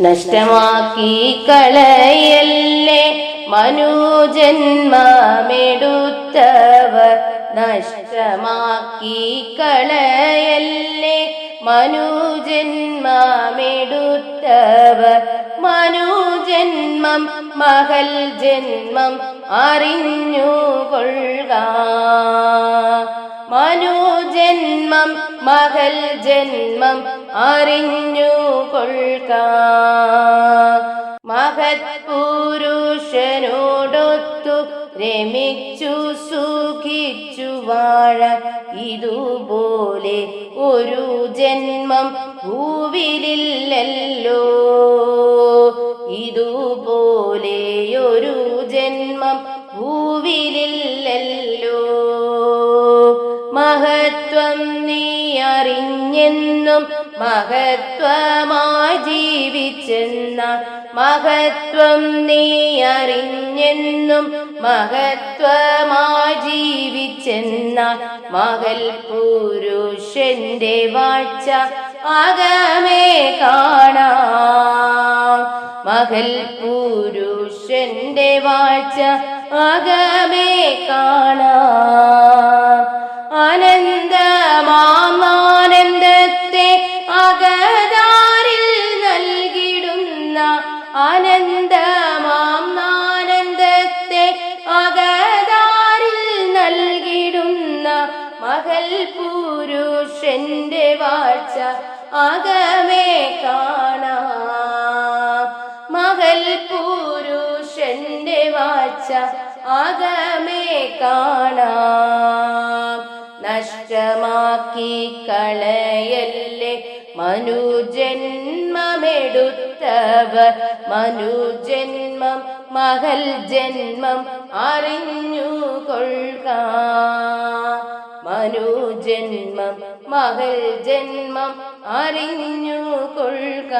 നഷ്ടമാക്കി കളയല്ലേ മനുജന്മമെടുത്തവർ. നഷ്ടമാക്കി കളയല്ലേ മനുജന്മമെടുത്തവർ. മനുജന്മം മകൾ ജന്മം അറിഞ്ഞു കൊള്ളുക മനുജന്മം മകൾ ജന്മം അറിഞ്ഞു കൊൾക്ക മഹത് പുരുഷനോടൊത്തു രമിച്ചു സുഖിച്ചു വാഴ. ഇതുപോലെ ഒരു ജന്മം ഭൂവിലില്ലല്ലോ ഇതുപോലെ നീ അറിഞ്ഞെന്നും മഹത്വമായി ജീവിച്ചെന്ന മഹത്വം നീ അറിഞ്ഞെന്നും മഹത്വമായി ജീവിച്ചെന്ന മകൾ പുരുഷന്റെ വാഴ്ച അകമേ കാണാം. മകൾ പുരുഷന്റെ വാഴ്ച അകമേ കാണാം. ആനന്ദമാനന്ദത്തെ അകതാരിൽ നൽകിടുന്ന മകൾ പുരുഷന്റെ വാഴ്ച അകമേ കാണാം. മകൾ പുരുഷന്റെ വാഴ്ച അകമേ കാണാം. നഷ്ടമാക്കി കളയല്ലേ മനുജന്മമെടുത്തവർ മനുജന്മം മകൾ ജന്മം അറിഞ്ഞു കൊള്ളുക. മനുജന്മം മകൾ ജന്മം അറിഞ്ഞു കൊള്ളുക.